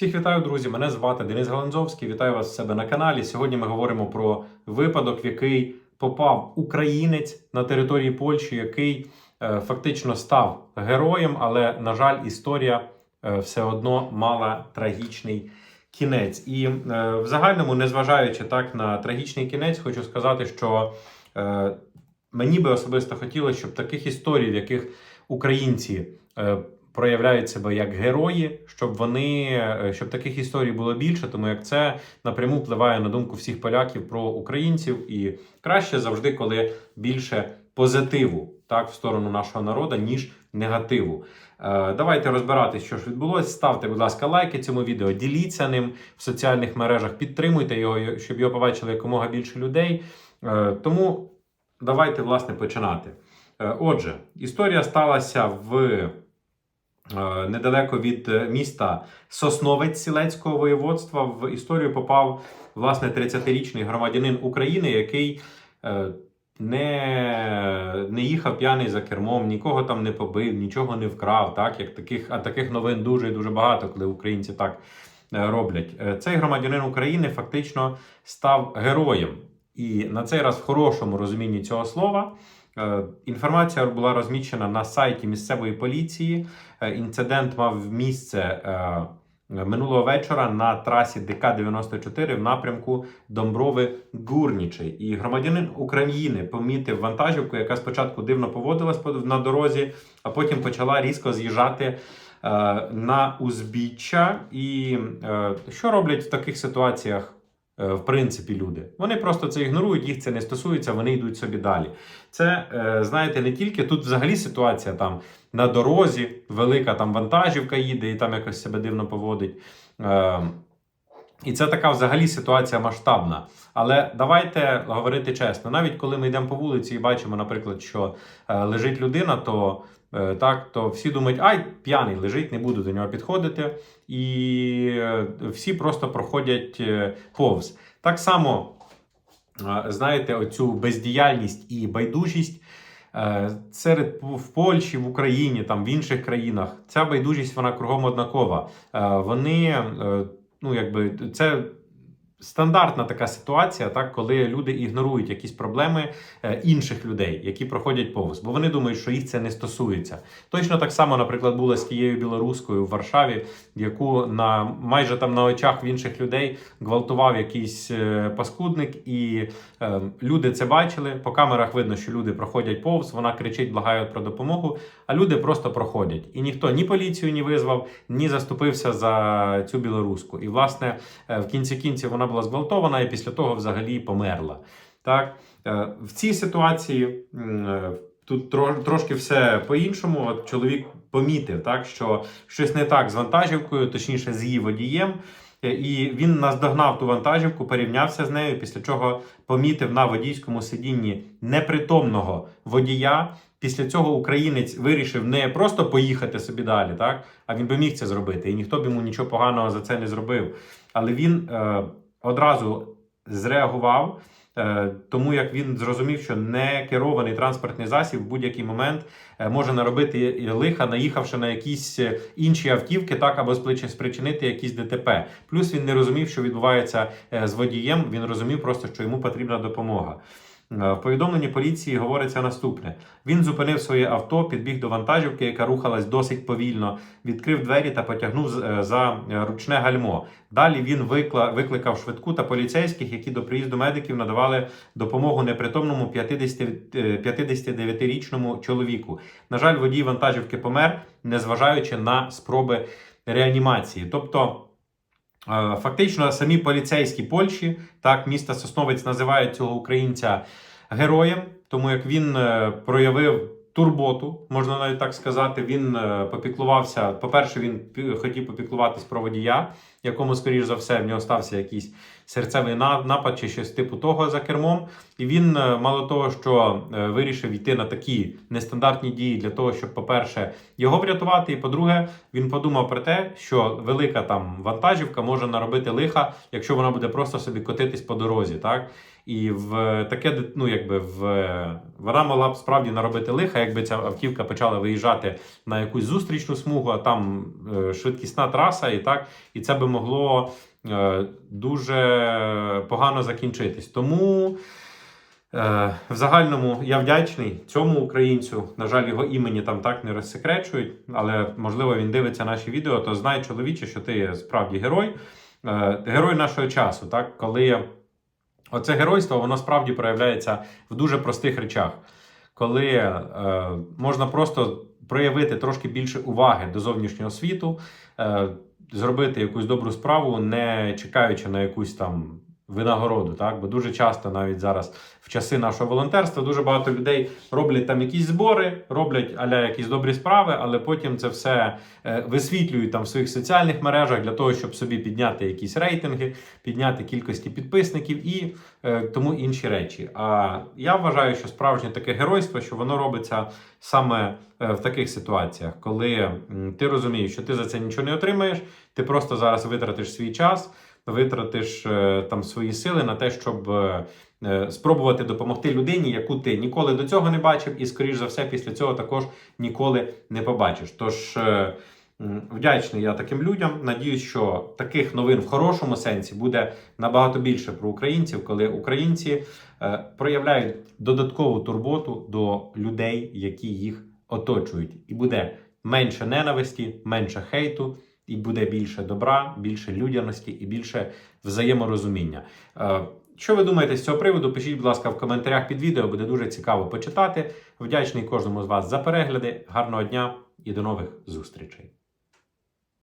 Всіх вітаю, друзі! Мене звати Денис Галанзовський. Вітаю вас в себе на каналі. Сьогодні ми говоримо про випадок, в який попав українець на території Польщі, який е, фактично став героєм, але, на жаль, історія е, все одно мала трагічний кінець. І е, в загальному, незважаючи так на трагічний кінець, хочу сказати, що е, мені би особисто хотілося, щоб таких історій, в яких українці. е, проявляють себе як герої, щоб вони е, щоб таких історій було більше, тому як це напряму впливає на думку всіх поляків про українців, і краще завжди, коли більше позитиву так в сторону нашого народу, ніж негативу. Е, давайте розбиратись, що ж відбулося. Ставте, будь ласка, лайки цьому відео, діліться ним в соціальних мережах, підтримуйте його, щоб його побачили якомога більше людей. Е, тому давайте власне починати. Отже, історія сталася в недалеко від е, міста Сосновець Сілецького воєводства в історію попав власне 30-річний громадянин України, який е, не, не їхав п'яний за кермом, нікого там не побив, нічого не вкрав. Так як таких, а таких новин дуже і дуже багато, коли українці так е, роблять. Е, Цей громадянин України фактично став героєм, і на цей раз в хорошому розумінні цього слова. Е, Інформація була розміщена на сайті місцевої поліції. Е, Інцидент мав місце е, минулого вечора на трасі ДК-94 в напрямку Домброви Гурнічий. І громадянин України помітив вантажівку, яка спочатку дивно поводилась на дорозі, а потім почала різко з'їжджати на узбіччя. І що роблять в таких ситуаціях? Е, В принципі, люди вони просто це ігнорують, їх це не стосується, вони йдуть собі далі. Це е, знаєте, не тільки тут взагалі ситуація там на дорозі, велика там вантажівка їде і там якось себе дивно поводить. І це така взагалі ситуація масштабна. Але давайте говорити чесно, навіть коли ми йдемо по вулиці і бачимо, наприклад, що е, лежить людина, то е, так, то всі думають, ай, п'яний лежить, не буду до нього підходити. І е, всі просто проходять повз. Так само, знаєте, оцю бездіяльність і байдужість. Серед в Польщі, в Україні, там в інших країнах ця байдужість вона кругом однакова. Вони ну якби це стандартна така ситуація, так коли люди ігнорують якісь проблеми е, інших людей, які проходять повз, бо вони думають, що їх це не стосується. Точно так само, наприклад, було з тією білоруською в Варшаві, яку на майже там на очах в інших людей гвалтував якийсь е, паскудник, і е, люди це бачили. По камерах видно, що люди проходять повз. Вона кричить, благають про допомогу, а люди просто проходять. І ніхто ні поліцію не визвав, ні заступився за цю білоруську. І власне е, в кінці кінців вона була зґвалтована і після того взагалі померла. Так Е, в цій ситуації е, тут трошки все по-іншому. От чоловік помітив, так що щось не так з вантажівкою, точніше з її водієм. Е, І він наздогнав ту вантажівку, порівнявся з нею, після чого помітив на водійському сидінні непритомного водія. Після цього українець вирішив не просто поїхати собі далі, так а він би міг це зробити, і ніхто б йому нічого поганого за це не зробив. Але він е, одразу зреагував, е, тому як він зрозумів, що не керований транспортний засіб в будь-який момент е, може наробити лиха, наїхавши на якісь е, інші автівки, так або сприч- спричинити якісь ДТП. Плюс він не розумів, що відбувається з водієм. Він розумів просто, що йому потрібна допомога. Е, В повідомленні поліції говориться наступне: він зупинив своє авто, підбіг до вантажівки, яка рухалась досить повільно, відкрив двері та потягнув е, за е, ручне гальмо. Далі він викликав швидку та поліцейських, які до приїзду медиків надавали допомогу непритомному 50 е, 59-річному чоловіку. На жаль, водій вантажівки помер, незважаючи на спроби реанімації. Тобто. Е, Фактично, самі поліцейські Польщі, так, міста Сосновець називають цього українця героєм, тому як він е, проявив турботу, можна навіть так сказати. Він е, попіклувався. По-перше, він хотів попіклуватись про водія, якому, скоріш за все, в нього стався якийсь серцевий напад чи щось типу того за кермом. І він, е, мало того, що е, вирішив йти на такі нестандартні дії для того, щоб, по-перше, його врятувати. І по-друге, він подумав про те, що велика там вантажівка може наробити лиха, якщо вона буде просто собі котитись по дорозі. Так? І в таке, ну якби в вона могла б справді наробити лиха, якби ця автівка почала виїжджати на якусь зустрічну смугу, а там е, швидкісна траса, і так, і це би могло е, дуже погано закінчитись. Тому. Е, В загальному я вдячний цьому українцю. На жаль, його імені там так не розсекречують, але можливо він дивиться наші відео, то знай, чоловіче, що ти справді герой, Е, герой нашого часу, так коли оце геройство воно справді проявляється в дуже простих речах, коли можна просто проявити трошки більше уваги до зовнішнього світу, зробити якусь добру справу, не чекаючи на якусь там винагороду. Так? Бо дуже часто навіть зараз в часи нашого волонтерства дуже багато людей роблять там якісь збори, роблять аля якісь добрі справи, але потім це все е, висвітлюють там в своїх соціальних мережах для того, щоб собі підняти якісь рейтинги, підняти кількості підписників і е, тому інші речі. А я вважаю, що справжнє таке геройство, що воно робиться саме е, в таких ситуаціях, коли ти розумієш, що ти за це нічого не отримаєш, ти просто зараз витратиш свій час, витратиш е, там свої сили на те, щоб. е, е, Спробувати допомогти людині, яку ти ніколи до цього не бачив, і, скоріш за все, після цього також ніколи не побачиш. Тож вдячний я таким людям. Надіюсь, що таких новин в хорошому сенсі буде набагато більше про українців, коли українці проявляють додаткову турботу до людей, які їх оточують, і буде менше ненависті, менше хейту, і буде більше добра, більше людяності і більше взаєморозуміння. Е, Що ви думаєте з цього приводу? Пишіть, будь ласка, в коментарях під відео, буде дуже цікаво почитати. Вдячний кожному з вас за перегляди. Гарного дня і до нових зустрічей.